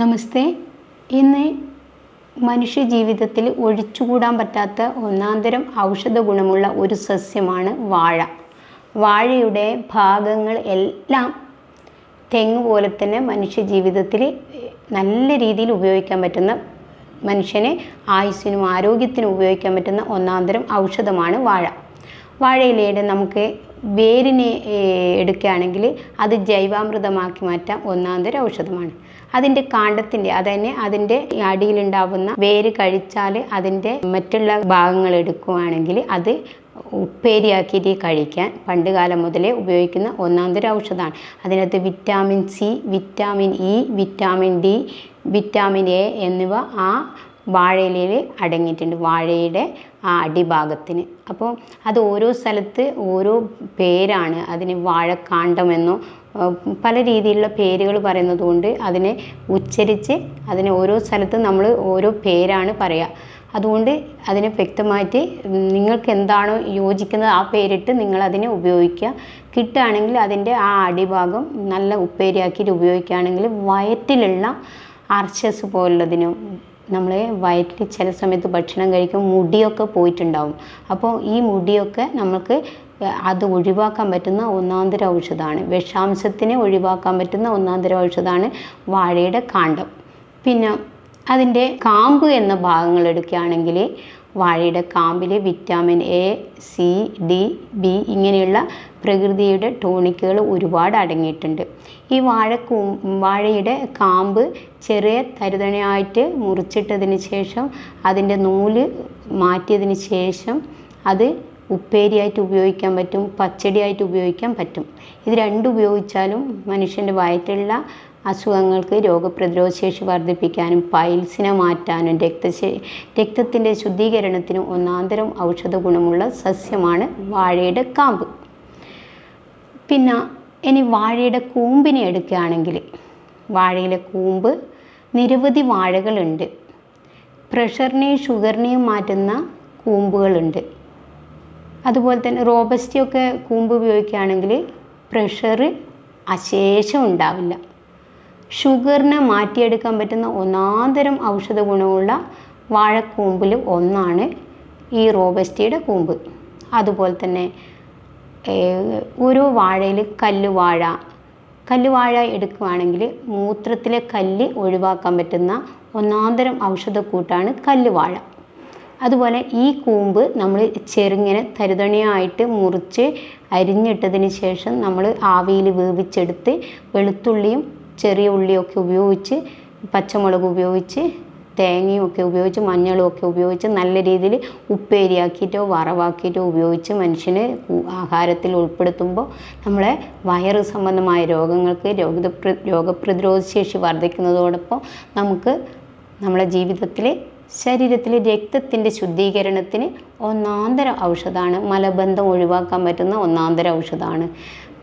നമസ്തേ. ഇന്ന് മനുഷ്യ ജീവിതത്തിൽ ഒഴിച്ചുകൂടാൻ പറ്റാത്ത ഒന്നാന്തരം ഔഷധ ഗുണമുള്ള ഒരു സസ്യമാണ് വാഴ. വാഴയുടെ ഭാഗങ്ങൾ എല്ലാം തെങ്ങ് പോലെ തന്നെ മനുഷ്യ ജീവിതത്തിൽ നല്ല രീതിയിൽ ഉപയോഗിക്കാൻ പറ്റുന്ന മനുഷ്യനെ ആയുസ്സിനും ആരോഗ്യത്തിനും ഉപയോഗിക്കാൻ പറ്റുന്ന ഒന്നാന്തരം ഔഷധമാണ് വാഴ. വാഴയിലയുടെ നമുക്ക് വേരിനെ എടുക്കുകയാണെങ്കിൽ അത് ജൈവാമൃതമാക്കി മാറ്റാം ഒന്നാന്തര ഔഷധമാണ്. അതിന്റെ കാണ്ടത്തിന്റെ അതന്നെ അതിന്റെ അടിയിലുണ്ടാവുന്ന വേര് കഴിച്ചാൽ അതിന്റെ മറ്റുള്ള ഭാഗങ്ങൾ എടുക്കുകയാണെങ്കിൽ അത് ഉപ്പേരിയാക്കിയിട്ട് കഴിക്കാൻ പണ്ട് കാലം മുതലേ ഉപയോഗിക്കുന്ന ഒന്നാന്തരം ഔഷധമാണ്. അതിനകത്ത് vitamin C vitamin E vitamin D vitamin A എന്നിവ ആ വാഴയിലയിൽ അടങ്ങിയിട്ടുണ്ട്. വാഴയുടെ ആ അടിഭാഗത്തിന്. അപ്പോൾ അത് ഓരോ സ്ഥലത്ത് ഓരോ പേരാണ് അതിന് വാഴക്കാണ്ടമെന്നോ പല രീതിയിലുള്ള പേരുകൾ പറയുന്നത് കൊണ്ട് അതിനെ ഉച്ചരിച്ച് അതിന് ഓരോ സ്ഥലത്ത് നമ്മൾ ഓരോ പേരാണ് പറയുക അതുകൊണ്ട് അതിനെ വ്യക്തമായിട്ട് നിങ്ങൾക്ക് എന്താണോ യോജിക്കുന്നത് ആ പേരിട്ട് നിങ്ങൾ അതിനെ ഉപയോഗിക്കുക. കിട്ടുകയാണെങ്കിൽ അതിന്റെ ആ അടിഭാഗം നല്ല ഉപ്പേരിയാക്കിയിട്ട് ഉപയോഗിക്കുകയാണെങ്കിൽ വയറ്റിലുള്ള അർച്ചസ് പോലുള്ളതിനും നമ്മൾ വയറ്റിൽ ചില സമയത്ത് ഭക്ഷണം കഴിക്കും മുടിയൊക്കെ പോയിട്ടുണ്ടാവും. അപ്പോൾ ഈ മുടിയൊക്കെ നമുക്ക് അത് ഒഴിവാക്കാൻ പറ്റുന്ന ഒന്നാന്തര ഔഷധമാണ് വിഷാംശത്തിനെ ഒഴിവാക്കാൻ പറ്റുന്ന ഒന്നാന്തര ഔഷധമാണ് വാഴയുടെ കാണ്ടം പിന്നെ അതിന്റെ കാമ്പ് എന്ന ഭാഗങ്ങൾ എടുക്കുകയാണെങ്കിൽ വാഴയുടെ കാമ്പിൽ vitamin A C D B ഇങ്ങനെയുള്ള പ്രകൃതിയുടെ ടോണിക്കുകൾ ഒരുപാട് അടങ്ങിയിട്ടുണ്ട്. ഈ വാഴ വാഴയുടെ കാമ്പ് ചെറിയ തരിതണയായിട്ട് മുറിച്ചിട്ടതിന് ശേഷം അതിന്റെ നൂൽ മാറ്റിയതിന് ശേഷം അത് ഉപ്പേരിയായിട്ട് ഉപയോഗിക്കാൻ പറ്റും പച്ചടിയായിട്ട് ഉപയോഗിക്കാൻ പറ്റും. ഇത് രണ്ടുപയോഗിച്ചാലും മനുഷ്യന്റെ വയറ്റിലുള്ള അസുഖങ്ങൾക്ക് രോഗപ്രതിരോധ ശേഷി വർദ്ധിപ്പിക്കാനും പൈൽസിനെ മാറ്റാനും രക്തശേ രക്തത്തിന്റെ ശുദ്ധീകരണത്തിനും ഒന്നാന്തരം ഔഷധ ഗുണമുള്ള സസ്യമാണ് വാഴയുടെ കാമ്പ്. പിന്നെ ഇനി വാഴയുടെ കൂമ്പിനെ എടുക്കുകയാണെങ്കിൽ വാഴയിലെ കൂമ്പ് നിരവധി വാഴകളുണ്ട്. പ്രഷറിനെയും ഷുഗറിനെയും മാറ്റുന്ന കൂമ്പുകളുണ്ട്. അതുപോലെ തന്നെ റോബസ്റ്റിയൊക്കെ കൂമ്പ് ഉപയോഗിക്കുകയാണെങ്കിൽ പ്രഷർ അശേഷം ഉണ്ടാവില്ല. ഷുഗറിനെ മാറ്റിയെടുക്കാൻ പറ്റുന്ന ഒന്നാന്തരം ഔഷധ ഗുണമുള്ള വാഴക്കൂമ്പിൽ ഒന്നാണ് ഈ റോബസ്റ്റിയുടെ കൂമ്പ്. അതുപോലെ തന്നെ ഓരോ വാഴയിൽ കല്ലുവാഴ. കല്ലുവാഴ എടുക്കുകയാണെങ്കിൽ മൂത്രത്തിലെ കല്ല് ഒഴിവാക്കാൻ പറ്റുന്ന ഒന്നാന്തരം ഔഷധക്കൂട്ടാണ് കല്ലുവാഴ. അതുപോലെ ഈ കൂമ്പ് നമ്മൾ ചെറുങ്ങനെ തരുതണിയായിട്ട് മുറിച്ച് അരിഞ്ഞിട്ടതിന് ശേഷം നമ്മൾ ആവിയിൽ വേവിച്ചെടുത്ത് വെളുത്തുള്ളിയും ചെറിയ ഉള്ളിയൊക്കെ ഉപയോഗിച്ച് പച്ചമുളക് ഉപയോഗിച്ച് തേങ്ങയും ഒക്കെ ഉപയോഗിച്ച് മഞ്ഞളും ഒക്കെ ഉപയോഗിച്ച് നല്ല രീതിയിൽ ഉപ്പേരിയാക്കിയിട്ടോ വറവാക്കിയിട്ടോ ഉപയോഗിച്ച് മനുഷ്യന് ആഹാരത്തിൽ ഉൾപ്പെടുത്തുമ്പോൾ നമ്മളെ വയറ് സംബന്ധമായ രോഗങ്ങൾക്ക് രോഗ രോഗപ്രതിരോധ ശേഷി വർദ്ധിക്കുന്നതോടൊപ്പം നമുക്ക് നമ്മളെ ജീവിതത്തിൽ ശരീരത്തിലെ രക്തത്തിന്റെ ശുദ്ധീകരണത്തിന് ഒന്നാന്തര ഔഷധമാണ് മലബന്ധം ഒഴിവാക്കാൻ പറ്റുന്ന ഒന്നാന്തര ഔഷധമാണ്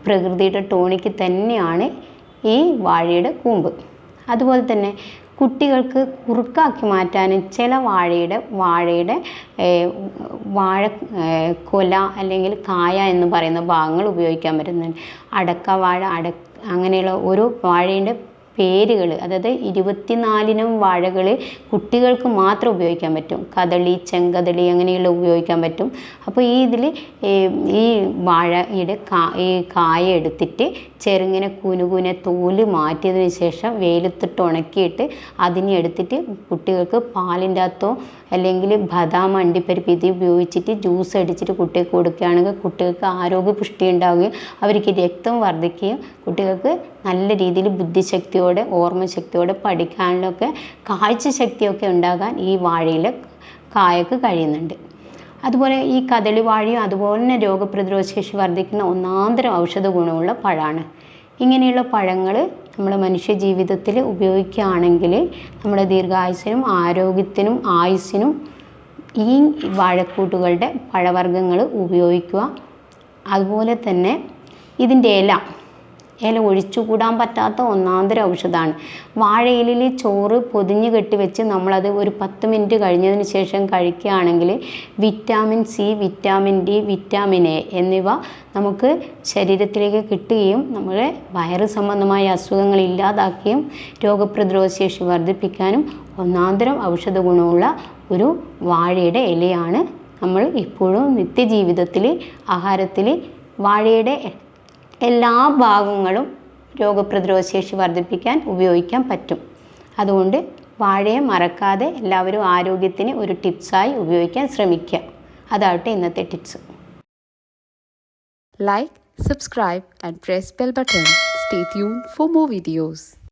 പ്രകൃതിയുടെ ടോണിക്ക് തന്നെയാണ് ഈ വാഴയുടെ കൂമ്പ്. അതുപോലെ തന്നെ കുട്ടികൾക്ക് കുറുക്കാക്കി മാറ്റാനും ചില വാഴയുടെ വാഴയുടെ വാഴ കൊല അല്ലെങ്കിൽ കായ എന്ന് പറയുന്ന ഭാഗങ്ങൾ ഉപയോഗിക്കാൻ പറ്റുന്നുണ്ട്. അടക്ക വാഴ അട അങ്ങനെയുള്ള ഓരോ വാഴയുടെ പേരുകൾ അതായത് ഇരുപത്തിനാലിനും വാഴകൾ കുട്ടികൾക്ക് മാത്രം ഉപയോഗിക്കാൻ പറ്റും. കദളി ചെങ്കദളി അങ്ങനെയുള്ള ഉപയോഗിക്കാൻ പറ്റും. അപ്പോൾ ഈ ഇതിൽ ഈ വാഴയുടെ കാ ഈ കായ എടുത്തിട്ട് ചെറുങ്ങനെ കുനുകുനെ തോൽ മാറ്റിയതിന് ശേഷം വെയിലത്തിട്ട് ഉണക്കിയിട്ട് അതിനെ എടുത്തിട്ട് കുട്ടികൾക്ക് പാലിന്റെ അകത്തോ അല്ലെങ്കിൽ ബദാം അണ്ടിപ്പരിപ്പ് ഇത് ഉപയോഗിച്ചിട്ട് ജ്യൂസ് അടിച്ചിട്ട് കുട്ടികൾക്ക് കൊടുക്കുകയാണെങ്കിൽ കുട്ടികൾക്ക് ആരോഗ്യ പുഷ്ടി ഉണ്ടാവുകയും അവർക്ക് രക്തം വർദ്ധിക്കുകയും കുട്ടികൾക്ക് നല്ല രീതിയിൽ ബുദ്ധിശക്തിയോടെ ഓർമ്മശക്തിയോടെ കാഴ്ച ശക്തിയൊക്കെ ഉണ്ടാകാൻ ഈ വാഴയിൽ കായക്ക് കഴിയുന്നുണ്ട്. അതുപോലെ ഈ കദളി വാഴയും അതുപോലെ തന്നെ രോഗപ്രതിരോധ ശേഷി വർദ്ധിക്കുന്ന ഒന്നാന്തരം ഔഷധ ഗുണമുള്ള പഴമാണ് ഇങ്ങനെയുള്ള പഴങ്ങൾ നമ്മൾ മനുഷ്യ ജീവിതത്തിൽ ഉപയോഗിക്കുകയാണെങ്കിൽ നമ്മുടെ ദീർഘായുസിനും ആരോഗ്യത്തിനും ആയുസ്സിനും ഈ വാഴക്കൂട്ടുകളുടെ പഴവർഗങ്ങൾ ഉപയോഗിക്കുക. അതുപോലെ തന്നെ ഇതിന്റെ ഇല ഇല ഒഴിച്ചുകൂടാൻ പറ്റാത്ത ഒന്നാന്തര ഔഷധമാണ് വാഴയിലിൽ ചോറ് പൊതിഞ്ഞ് കെട്ടിവെച്ച് നമ്മളത് ഒരു പത്ത് മിനിറ്റ് കഴിഞ്ഞതിന് ശേഷം കഴിക്കുകയാണെങ്കിൽ vitamin C vitamin D vitamin A എന്നിവ നമുക്ക് ശരീരത്തിലേക്ക് കിട്ടുകയും നമ്മളെ വയറ് സംബന്ധമായ അസുഖങ്ങൾ ഇല്ലാതാക്കുകയും രോഗപ്രതിരോധ ശേഷി വർദ്ധിപ്പിക്കാനും ഒന്നാന്തരം ഔഷധ ഗുണമുള്ള ഒരു വാഴയുടെ ഇലയാണ് നമ്മൾ ഇപ്പോഴും നിത്യജീവിതത്തിൽ ആഹാരത്തിൽ വാഴയുടെ എല്ലാ ഭാഗങ്ങളും രോഗപ്രതിരോധ ശേഷി വർദ്ധിപ്പിക്കാൻ ഉപയോഗിക്കാൻ പറ്റും. അതുകൊണ്ട് വാഴയെ മറക്കാതെ എല്ലാവരും ആരോഗ്യത്തിന് ഒരു ടിപ്സായി ഉപയോഗിക്കാൻ ശ്രമിക്കുക. അതാവട്ടെ ഇന്നത്തെ tips. Like subscribe and press bell button stay tune for more videos.